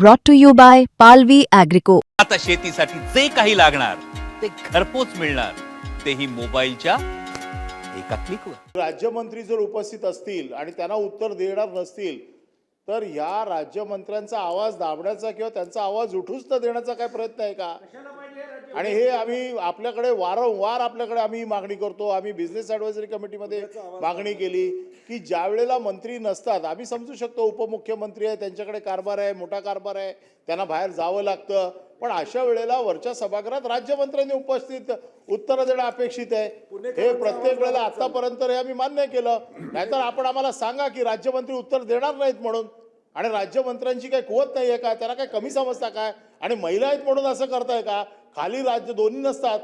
brought to you by Palvi Agrico. आता शेतीसाठी जे काही लागणार ते घरपोच मिळणार. तेही मोबाईलच्या एका क्लिकवर राज्यमंत्री जर उपस्थित असतील आणि त्यांना उत्तर देणार नसतील तर या राज्यमंत्र्यांचा आवाज दाबण्याचा किंवा त्यांचा आवाज उठूच न देण्याचा काय प्रयत्न आहे का? आणि हे आम्ही आपल्याकडे वारंवार आपल्याकडे आम्ही मागणी करतो. आम्ही बिझनेस ॲडवायझरी कमिटीमध्ये मागणी केली की ज्या वेळेला मंत्री नसतात आम्ही समजू शकतो उपमुख्यमंत्री आहे त्यांच्याकडे कारभार आहे मोठा कारभार आहे त्यांना बाहेर जावं लागतं. पण अशा वेळेला वरच्या सभागृहात राज्यमंत्र्यांनी उपस्थित उत्तरं देणं अपेक्षित आहे. हे प्रत्येक वेळेला आतापर्यंत हे आम्ही मान्य केलं. नाहीतर आपण आम्हाला सांगा की राज्यमंत्री उत्तर देणार नाहीत म्हणून. आणि राज्यमंत्र्यांची काही कुवत नाही आहे का? त्याला काय कमी समजता काय आणि महिला आहेत म्हणून असं करताय का? खाली राज्य दोन्ही नसतात.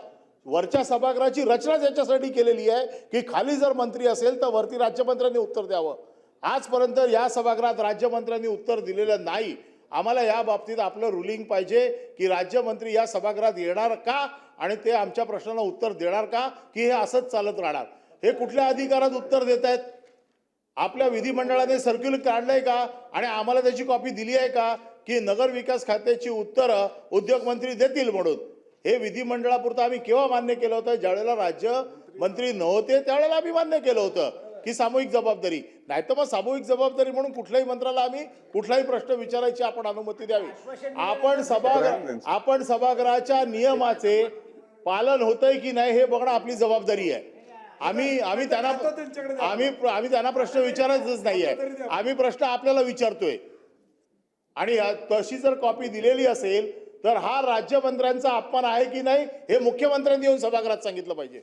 वरच्या सभागृहाची रचनाच याच्यासाठी केलेली आहे की खाली जर मंत्री असेल तर वरती राज्यमंत्र्यांनी उत्तर द्यावं. आजपर्यंत या सभागृहात राज्यमंत्र्यांनी उत्तर दिलेलं नाही. आम्हाला या बाबतीत आपलं रुलिंग पाहिजे की राज्यमंत्री या सभागृहात येणार का आणि ते आमच्या प्रश्नाला उत्तर देणार का की हे असंच चालत राहणार. हे कुठल्या अधिकारात उत्तर देत आहेत? आपल्या विधिमंडळाने सर्क्युलर काढलंय का? आणि आम्हाला त्याची कॉपी दिली आहे का? की नगर विकास खात्याची उत्तरं उद्योगमंत्री देतील म्हणून. हे विधिमंडळापुरतं आम्ही केव्हा मान्य केलं होतं? ज्यावेळेला राज्य मंत्री नव्हते त्यावेळेला आम्ही मान्य केलं होतं की सामूहिक जबाबदारी. नाही तर मग सामूहिक जबाबदारी म्हणून कुठल्याही मंत्र्याला आम्ही कुठलाही प्रश्न विचारायची आपण अनुमती द्यावी. आपण सभागृह आपण सभागृहाच्या नियमाचे पालन होतंय की नाही हे बघणं आपली जबाबदारी आहे. आम्ही आम्ही त्यांना आम्ही आम्ही त्यांना प्रश्न विचारायचंच नाहीये. आम्ही प्रश्न आपल्याला विचारतोय. आणि तशी जर कॉपी दिलेली असेल तर हा राज्यमंत्र्यांचा अपमान आहे की नाही हे मुख्यमंत्र्यांनी येऊन सभागृहात सांगितलं पाहिजे.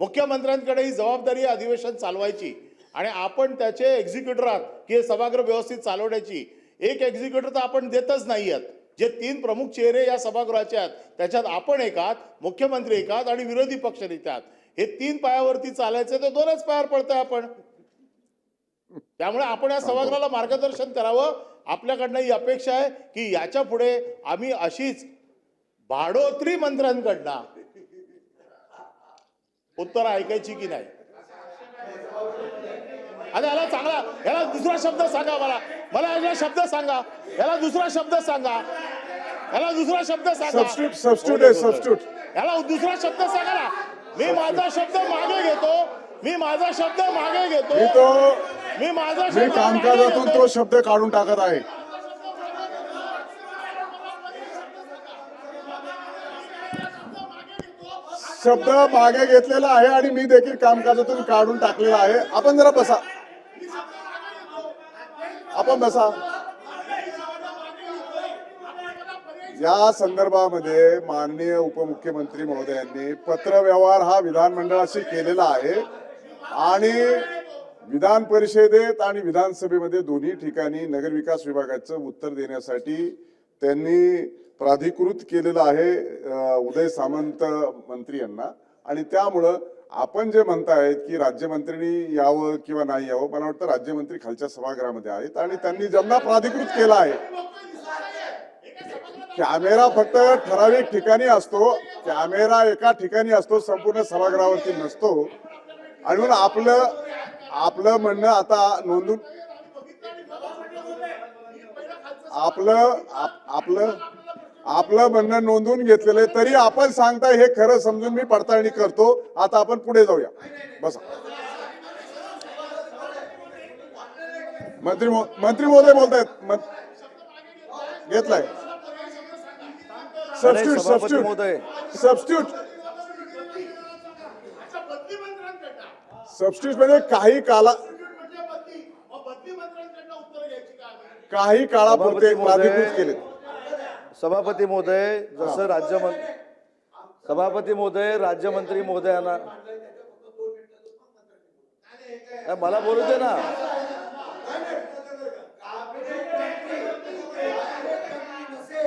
मुख्यमंत्र्यांकडे ही जबाबदारी अधिवेशन चालवायची आणि आपण त्याचे एक्झिक्युटर आहात की हे सभागृह व्यवस्थित चालवण्याची. एक एक्झिक्युटर तर आपण देतच नाही आहात. जे तीन प्रमुख चेहरे या सभागृहाचे आहेत त्याच्यात आपण एकात मुख्यमंत्री एकात आणि विरोधी पक्षनेते आहात. हे तीन पायावरती चालायचे तर दोनच पायावर पडतंय आपण. त्यामुळे आपण या सभागृहाला मार्गदर्शन करावं. आपल्याकडनं ही अपेक्षा आहे की याच्यापुढे आम्ही अशीच भाडोत्री मंत्र्यांकडनं उत्तर ऐकायची की नाही? आणि याला चांगला याला दुसरा शब्द सांगा मला. मला याला शब्द सांगा. याला दुसरा शब्द सांगा. याला दुसरा शब्द सांगा. सबस्टिट्यूट याला दुसरा शब्द सांगा ना. मी माझा शब्द मागे घेतो. मी माझा शब्द मागे घेतो. मी माझा कामकाजातून. तो शब्द काढून टाकत आहे. शब्द मागे घेतलेला आहे आणि मी देखील कामकाजातून काढून टाकलेला आहे. आपण जरा बसा. आपण बसा. या संदर्भामध्ये माननीय उपमुख्यमंत्री महोदयांनी पत्रव्यवहार हा विधानमंडळाशी केलेला आहे. आणि विधान परिषदेत आणि विधानसभेमध्ये दोन्ही ठिकाणी नगरविकास विभागाचं उत्तर देण्यासाठी त्यांनी प्राधिकृत केलेलं आहे उदय सामंत मंत्री यांना. आणि त्यामुळं आपण जे म्हणतायत की राज्यमंत्र्यांनी यावं किंवा नाही यावं मला वाटतं राज्यमंत्री खालच्या सभागृहामध्ये आहेत आणि त्यांनी ज्यांना प्राधिकृत केलं आहे. कॅमेरा फक्त ठराविक ठिकाणी असतो कॅमेरा एका ठिकाणी असतो संपूर्ण सभागृहावरती नसतो. आणि म्हणून आपलं आपलं म्हणणं आता नोंदून आपलं आप- आपलं आपलं म्हणणं नोंदवून घेतलेलं आहे. तरी आपण सांगताय हे खरं समजून मी पडताळणी करतो. आता आपण पुढे जाऊया. बसा. मंत्री महो- मंत्री महोदय बोलतायत. मं- घेतलाय. सबस्टिट्यूट सभापती सबस्टिट्यूट सबस्टिट्यूट म्हणजे काही काला काही काळापुरते. प्राधिकृत केले सभापती महोदय जसं राज्यमंत्री सभापती महोदय राज्यमंत्री महोदयांना मला बोलू दे ना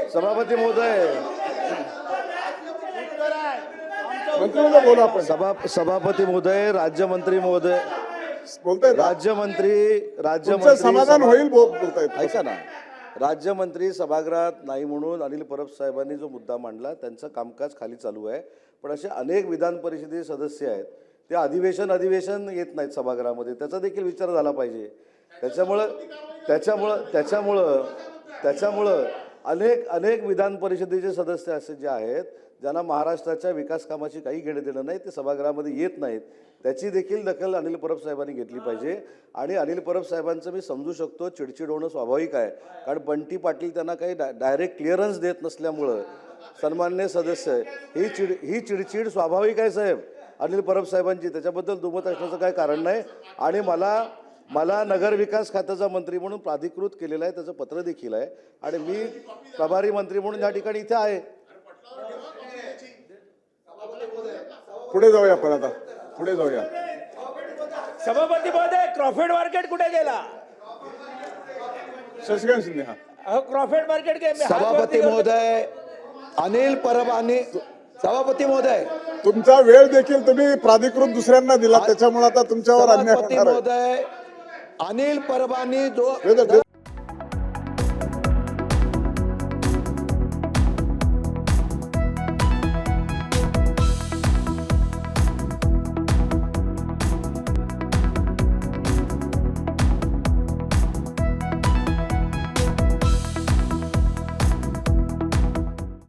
सभापती महोदय मंत्री महोदय बोला आपण. सभा सभापती महोदय राज्यमंत्री महोदय. बोलतायत ना? राज्यमंत्री राज्यमंत्री समाधान होईल बोलतायत ऐका ना. राज्यमंत्री सभागृहात नाही म्हणून अनिल परब साहेबांनी जो मुद्दा मांडला त्यांचं कामकाज खाली चालू आहे. पण असे अनेक विधान परिषदेचे सदस्य आहेत. ते अधिवेशन अधिवेशन येत नाहीत सभागृहामध्ये. त्याचा देखील विचार झाला पाहिजे. त्याच्यामुळं त्याच्यामुळं त्याच्यामुळं त्याच्यामुळं अनेक अनेक विधान परिषदेचे सदस्य असे जे आहेत ज्यांना महाराष्ट्राच्या विकास कामाची काही घेणं देणं नाही ते सभागृहामध्ये येत नाहीत. त्याची देखील दखल अनिल परब साहेबांनी घेतली पाहिजे. आणि अनिल परब साहेबांचं मी समजू शकतो चिडचिड होणं स्वाभाविक आहे. कारण बंटी पाटील त्यांना काही डा डायरेक्ट क्लिअरन्स देत नसल्यामुळं सन्मान्य सदस्य ही चिड ही चिडचिड स्वाभाविक आहे साहेब. अनिल परब साहेबांची. त्याच्याबद्दल दुमत असण्याचं काही कारण नाही. आणि मला मला नगर विकास खात्याचा मंत्री म्हणून प्राधिकृत केलेला आहे त्याचं पत्र देखील आहे. आणि मी प्रभारी मंत्री म्हणून या ठिकाणी इथे आहे. पुढे जाऊया पण आता. पुढे जाऊया. सभापती महोदय क्रॉफेड मार्केट कुठे गेला? शशिकांत शिंदे हा. अहो क्रॉफेड मार्केट गे मी हात वरती सभापती करतो. महोदय अनिल परब आणि सभापती महोदय. तुमचा वेळ देखील तुम्ही प्राधिकृत दुसऱ्यांना दिला त्याच्यामुळे आता तुमच्यावर अन्याय सभापती होणार आहे. महोदय अनिल परबांनी जो.